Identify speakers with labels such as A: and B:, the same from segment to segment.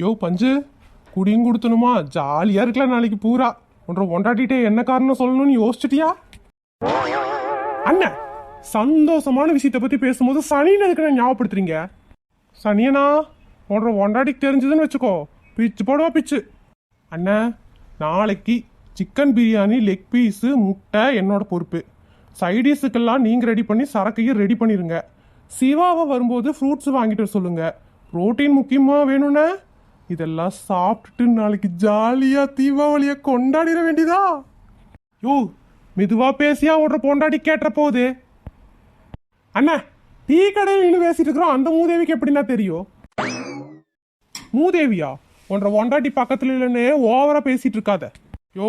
A: யோ பஞ்சு குடியும் கொடுத்தணுமா? ஜாலியா இருக்கலாம் நாளைக்கு பூரா. ஒன்ற ஒண்டாட்டிட்டே என்ன காரணம் சொல்லணும்னு யோசிச்சிட்டியா? அண்ணன் சந்தோஷமான விஷயத்தை பத்தி பேசும்போது சனின்னு எதுக்கு நான் ஞாபகப்படுத்துறீங்க? சனியனா? ஒன்றை ஒண்டாட்டிக்கு தெரிஞ்சதுன்னு வச்சுக்கோ. பிச்சு போடுவா பிச்சு. அண்ணன் நாளைக்கு சிக்கன் பிரியாணி லெக் பீஸு முட்டை என்னோட பொறுப்பு. சைடிஸுக்கெல்லாம் நீங்கள் ரெடி பண்ணி சரக்கையும் ரெடி பண்ணிடுங்க சிவாவை வரும்போது ஃப்ரூட்ஸ் வாங்கிட்டு வர ப்ரோட்டீன் முக்கியமாக வேணும்னா? இதெல்லாம் சாப்பிட்டுட்டு நாளைக்கு ஜாலியாக தீபாவளியை கொண்டாடிட வேண்டியதா? யோ மெதுவா பேசியா ஓடுற பொண்டாடி கேட்ட போகுது அண்ணா டீ கடையில் நின்று பேசிட்டு இருக்கிறோம். அந்த மூதேவிக்கு எப்படின்னா தெரியும்? மூதேவியா? ஒன்றரை பொண்டாட்டி பக்கத்துல இல்லைன்னு ஓவரா பேசிட்டு இருக்காத. யோ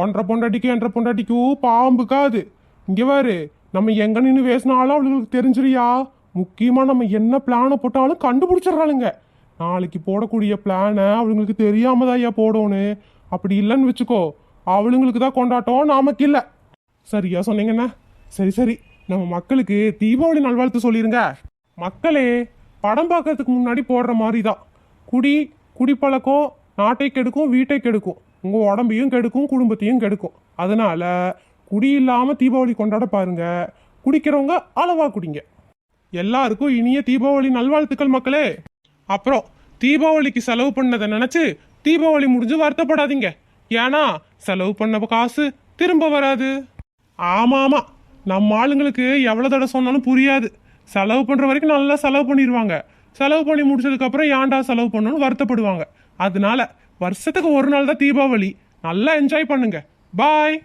A: ஒன்றரை பொண்டாட்டிக்கு என்ற பொண்டாட்டிக்கும் பாம்புக்காது இங்க பாரு நம்ம எங்க நின்று பேசினாலும் அவளுக்கு தெரிஞ்சிருயா? முக்கியமா நம்ம என்ன பிளானை போட்டாலும் கண்டுபிடிச்சிடுறாளுங்க. நாளைக்கு போடக்கூடிய பிளானை அவளுங்களுக்கு தெரியாம தான் ஐயா போடணும் அப்படி இல்லைன்னு வச்சுக்கோ அவளுங்களுக்கு தான் கொண்டாட்டம் நமக்கு இல்லை. சரியா சொன்னீங்கண்ணா சரி சரி. நம்ம மக்களுக்கு தீபாவளி நல்வாழ்த்து சொல்லிருங்க. மக்களே படம் பார்க்கறதுக்கு முன்னாடி போடுற மாதிரி தான் குடி குடிப்பழக்கம் நாட்டை கெடுக்கும் வீட்டை கெடுக்கும். உங்கள் உடம்பையும் கெடுக்கும் குடும்பத்தையும் கெடுக்கும். அதனால குடி இல்லாமல் தீபாவளி கொண்டாட பாருங்க. குடிக்கிறவங்க அளவாக குடிங்க. எல்லாருக்கும் இனிய தீபாவளி நல்வாழ்த்துக்கள் மக்களே. அப்புறம் தீபாவளிக்கு செலவு பண்ணதை நினச்சி தீபாவளி முடிஞ்சு வருத்தப்படாதீங்க. ஏன்னா செலவு பண்ண காசு திரும்ப வராது. ஆமா நம்ம ஆளுங்களுக்கு எவ்வளோ தடவை சொன்னாலும் புரியாது. செலவு பண்ணுற வரைக்கும் நல்லா செலவு பண்ணிடுவாங்க செலவு பண்ணி முடிச்சதுக்கப்புறம் ஏன்டா செலவு பண்ணணும்னு வருத்தப்படுவாங்க. அதனால வருஷத்துக்கு ஒரு நாள் தான் தீபாவளி. நல்லா என்ஜாய் பண்ணுங்க. பாய்